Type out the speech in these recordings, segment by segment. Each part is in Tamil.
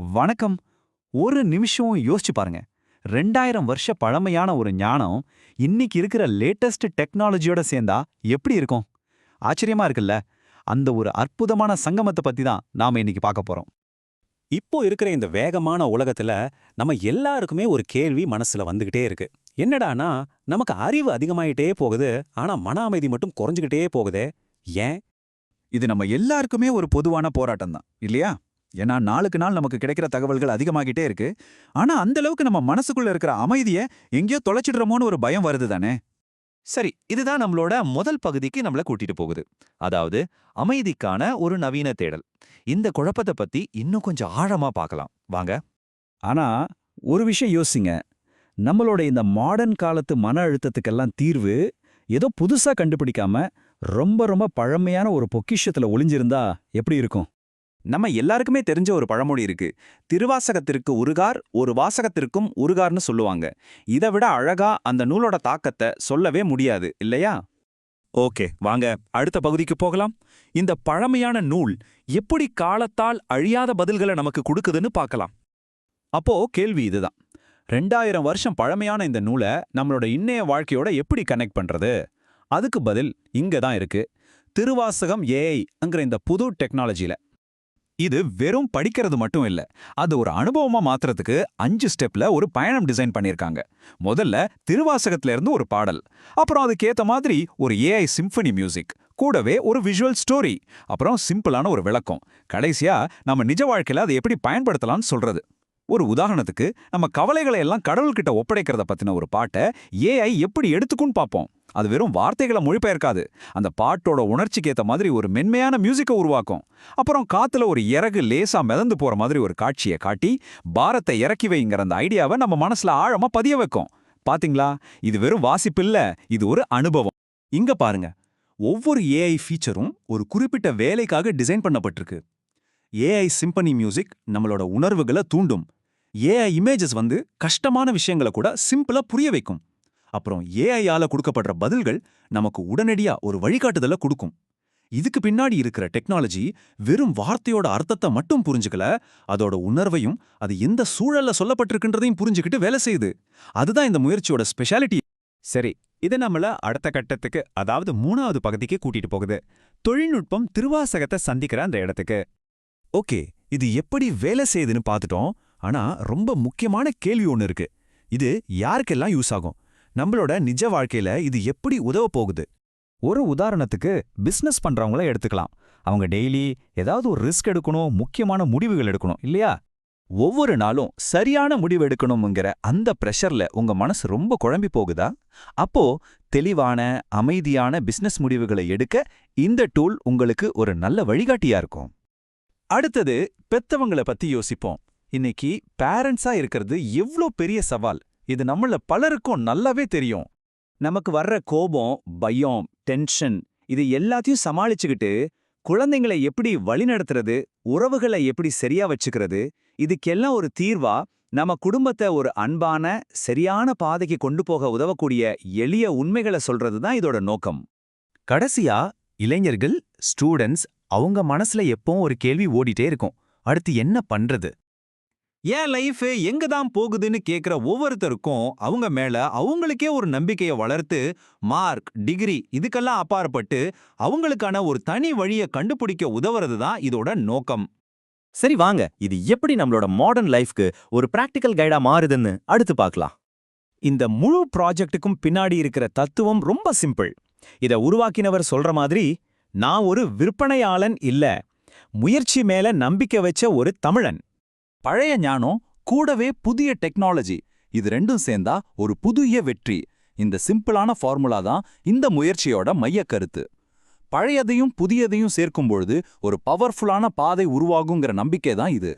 வணக்கம். ஒரு நிமிஷம் யோசிச்சு பாருங்க. ரெண்டாயிரம் வருஷ பழமையான ஒரு ஞானம் இன்னைக்கு இருக்கிற லேட்டஸ்ட் டெக்னாலஜியோட சேர்ந்தா எப்படி இருக்கும்? ஆச்சரியமா இருக்குல்ல? அந்த ஒரு அற்புதமான சங்கமத்தை பத்தி தான் நாம இன்னைக்கு பார்க்க போறோம். இப்போ இருக்கிற இந்த வேகமான உலகத்துல நம்ம எல்லாருக்குமே ஒரு கேள்வி மனசுல வந்துகிட்டே இருக்கு. என்னடானா நமக்கு அறிவு அதிகமாயிட்டே போகுது ஆனா மன அமைதி மட்டும் குறைஞ்சுகிட்டே போகுதே. ஏன்? இது நம்ம எல்லாருக்குமே ஒரு பொதுவான போராட்டம் தான் இல்லையா? ஏன்னா நாளுக்கு நாள் நமக்கு கிடைக்கிற தகவல்கள் அதிகமாகிட்டே இருக்கு. ஆனா அந்த அளவுக்கு நம்ம மனசுக்குள்ள இருக்கிற அமைதியை எங்கேயோ தொலைச்சிடுறோமோன்னு ஒரு பயம் வருது தானே? சரி இதுதான் நம்மளோட முதல் பகுதிக்கு நம்மள கூட்டிட்டு போகுது. அதாவது அமைதிக்கான ஒரு நவீன தேடல். இந்த குழப்பத்தை பத்தி இன்னும் கொஞ்சம் ஆழமா பார்க்கலாம் வாங்க. ஆனா ஒரு விஷயம் யோசிங்க. நம்மளோட இந்த மாடர்ன் காலத்து மன அழுத்தத்துக்கெல்லாம் தீர்வு ஏதோ புதுசா கண்டுபிடிக்காம ரொம்ப ரொம்ப பழமையான ஒரு பொக்கிஷத்துல ஒளிஞ்சிருந்தா எப்படி இருக்கும்? நம்ம எல்லாருக்குமே தெரிஞ்ச ஒரு பழமொழி இருக்கு. திருவாசகத்திற்கு உருகார் ஒரு வாசகத்திற்கும் உருகார்னு சொல்லுவாங்க. இதை விட அழகா அந்த நூலோட தாக்கத்தை சொல்லவே முடியாது இல்லையா? ஓகே வாங்க அடுத்த பகுதிக்கு போகலாம். இந்த பழமையான நூல் எப்படி காலத்தால் அழியாத பதில்களை நமக்கு கொடுக்குதுன்னு பார்க்கலாம். அப்போ கேள்வி இதுதான். ரெண்டாயிரம் வருஷம் பழமையான இந்த நூலை நம்மளோட இன்னைய வாழ்க்கையோட எப்படி கனெக்ட் பண்றது? அதுக்கு பதில் இங்க தான் இருக்கு. திருவாசகம் ஏஐங்கிற இந்த புது டெக்னாலஜில இது வெறும் படிக்கிறது மட்டும் இல்ல அது ஒரு அனுபவமா மாத்துறதுக்கு அஞ்சு ஸ்டெப்ல ஒரு பயணம் டிசைன் பண்ணியிருக்காங்க முதல்ல திருவாசகத்துல இருந்து ஒரு பாடல் அப்புறம் அதுக்கேத்த மாதிரி ஒரு ஏஐ சிம்பனி மியூசிக் கூடவே ஒரு விஷுவல் ஸ்டோரி அப்புறம் சிம்பிளான ஒரு விளக்கம். கடைசியா நம்ம நிஜ வாழ்க்கையில அதை எப்படி பயன்படுத்தலாம்னு சொல்றது. ஒரு உதாரணத்துக்கு நம்ம கவலைகளை எல்லாம் கடவுள்கிட்ட ஒப்படைக்கிறத பத்தின ஒரு பாட்டை ஏஐ எப்படி எடுத்துக்குன்னு பார்ப்போம். அது வெறும் வார்த்தைகளை மொழிபெயர்க்காது. அந்த பாட்டோட உணர்ச்சிக்கு ஏத்த மாதிரி ஒரு மென்மையான மியூசிக்கை உருவாக்கும். அப்புறம் காத்துல ஒரு இறகு லேசா மிதந்து போற மாதிரி ஒரு காட்சியை காட்டி பாரத்தை இறக்கி வைங்கிற அந்த ஐடியாவை நம்ம மனசுல ஆழமா பதிய வைக்கும். பாத்தீங்களா? இது வெறும் வாசிப்பில்ல இது ஒரு அனுபவம். இங்க பாருங்க. ஒவ்வொரு ஏஐ ஃபீச்சரும் ஒரு குறிப்பிட்ட வேலைக்காக டிசைன் பண்ணப்பட்டிருக்கு. ஏஐ சிம்பனி மியூசிக் நம்மளோட உணர்வுகளை தூண்டும். ஏஐ இமேஜஸ் வந்து கஷ்டமான விஷயங்களை கூட சிம்பிளா புரிய வைக்கும். அப்புறம் ஏஐயால கொடுக்கப்படுற பதில்கள் நமக்கு உடனடியா ஒரு வழிகாட்டுதலை கொடுக்கும். இதுக்கு பின்னாடி இருக்கிற டெக்னாலஜி வெறும் வார்த்தையோட அர்த்தத்தை மட்டும் புரிஞ்சுக்கல அதோட உணர்வையும் அது எந்த சூழல்ல சொல்லப்பட்டிருக்குன்றதையும் புரிஞ்சுக்கிட்டு வேலை செய்யுது. அதுதான் இந்த முயற்சியோட ஸ்பெஷாலிட்டி சரி இது நம்மள அடுத்த கட்டத்துக்கு அதாவது மூணாவது பகுதிக்கு கூட்டிட்டு போகுது. தொழில்நுட்பம் திருவாசகத்தை சந்திக்கிற அந்த இடத்துக்கு. ஓகே இது எப்படி வேலை செய்யுதுன்னு பார்த்துட்டோம். ஆனா ரொம்ப முக்கியமான கேள்வி ஒன்று இருக்கு. இது யாருக்கெல்லாம் யூஸ் ஆகும்? நம்மளோட நிஜ வாழ்க்கையில இது எப்படி உதவ போகுது? ஒரு உதாரணத்துக்கு பிசினஸ் பண்றவங்கள எடுத்துக்கலாம். அவங்க டெய்லி ஏதாவது ஒரு ரிஸ்க் எடுக்கணும் முக்கியமான முடிவுகள் எடுக்கணும் இல்லையா? ஒவ்வொரு நாளும் சரியான முடிவு எடுக்கணுங்கிற அந்த பிரஷர்ல உங்க மனசு ரொம்ப குழம்பி போகுதா? அப்போ தெளிவான அமைதியான பிசினஸ் முடிவுகளை எடுக்க இந்த டூல் உங்களுக்கு ஒரு நல்ல வழிகாட்டியா இருக்கும். அடுத்தது பெத்தவங்கள பத்தி யோசிப்போம். இன்னைக்கு பேரண்ட்ஸா இருக்கிறது எவ்ளோ பெரிய சவால்? இது நம்மள பலருக்கும் நல்லாவே தெரியும். நமக்கு வர்ற கோபம் பயம் டென்ஷன் இது எல்லாத்தையும் சமாளிச்சுக்கிட்டு குழந்தைங்களை எப்படி வழிநடத்துறது உறவுகளை எப்படி சரியா வச்சுக்கிறது இதுக்கெல்லாம் ஒரு தீர்வா நம்ம குடும்பத்தை ஒரு அன்பான சரியான பாதைக்கு கொண்டு போக உதவக்கூடிய எளிய உண்மைகளை சொல்றது தான் இதோட நோக்கம். கடைசியா இளைஞர்கள் ஸ்டூடெண்ட்ஸ் அவங்க மனசுல எப்பவும் ஒரு கேள்வி ஓடிட்டே இருக்கும். அடுத்து என்ன பண்றது? ஏன் லைஃப் எங்க தான் போகுதுன்னு கேட்குற ஒவ்வொருத்தருக்கும் அவங்க மேல அவங்களுக்கே ஒரு நம்பிக்கையை வளர்த்து மார்க் டிகிரி இதுக்கெல்லாம் அப்பாற்பட்டு அவங்களுக்கான ஒரு தனி வழியை கண்டுபிடிக்க உதவுறது தான் இதோட நோக்கம். சரி வாங்க இது எப்படி நம்மளோட மாடர்ன் லைஃப்க்கு ஒரு பிராக்டிக்கல் கைடா மாறுதுன்னு அடுத்து பார்க்கலாம். இந்த முழு ப்ராஜெக்ட்டுக்கும் பின்னாடி இருக்கிற தத்துவம் ரொம்ப சிம்பிள் இத உருவாக்கினவர் சொல்ற மாதிரி நான் ஒரு விற்பனையாளன் இல்ல முயற்சி மேல நம்பிக்கை வச்ச ஒரு தமிழன். பழைய ஞானம் கூடவே புதிய டெக்னாலஜி இது ரெண்டும் சேர்ந்தா ஒரு புதிய வெற்றி. இந்த சிம்பிளான ஃபார்முலா தான் இந்த முயற்சியோட மையக் கருத்து பழையதையும் புதியதையும் சேர்க்கும்பொழுது ஒரு பவர்ஃபுல்லான பாதை உருவாகுங்கிற நம்பிக்கை தான் இது.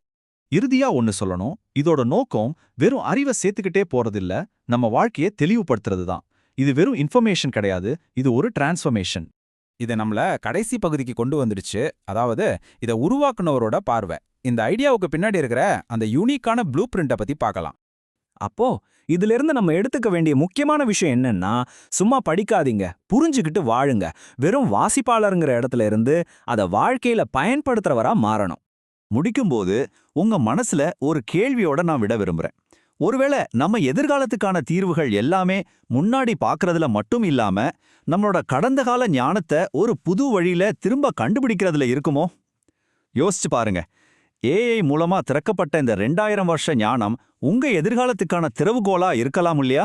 இறுதியா ஒன்னு சொல்லணும். இதோட நோக்கம் வெறும் அறிவை சேர்த்துக்கிட்டே போறதில்ல நம்ம வாழ்க்கையை தெளிவுபடுத்துறது தான். இது வெறும் இன்ஃபர்மேஷன் கிடையாது இது ஒரு டிரான்ஸ்ஃபர்மேஷன் இதை நம்மள கடைசி பகுதிக்கு கொண்டு வந்துடுச்சு. அதாவது இதை உருவாக்குனவரோட பார்வை. இந்த ஐடியாவுக்கு பின்னாடி இருக்கிற அந்த யூனிக்கான ப்ளூ பிரிண்டை பத்தி பார்க்கலாம். அப்போ இதிலிருந்து நம்ம எடுத்துக்க வேண்டிய முக்கியமான விஷயம் என்னன்னா சும்மா படிக்காதீங்க புரிஞ்சுக்கிட்டு வாழுங்க. வெறும் வாசிப்பாளருங்கிற இடத்துல இருந்து அதை வாழ்க்கையில பயன்படுத்துறவரா மாறணும். முடிக்கும்போது உங்க மனசுல ஒரு கேள்வியோட நான் விட விரும்புறேன். ஒருவேளை நம்ம எதிர்காலத்துக்கான தீர்வுகள் எல்லாமே முன்னாடி பார்க்கறதுல மட்டும் இல்லாம நம்மளோட கடந்த கால ஞானத்தை ஒரு புது வழியில திரும்ப கண்டுபிடிக்கிறதுல இருக்குமோ? யோசிச்சு பாருங்க. ஏஐ மூலமா திறக்கப்பட்ட இந்த ரெண்டாயிரம் வருஷ ஞானம் உங்க எதிர்காலத்துக்கான திறவுகோலா இருக்கலாம் இல்லையா?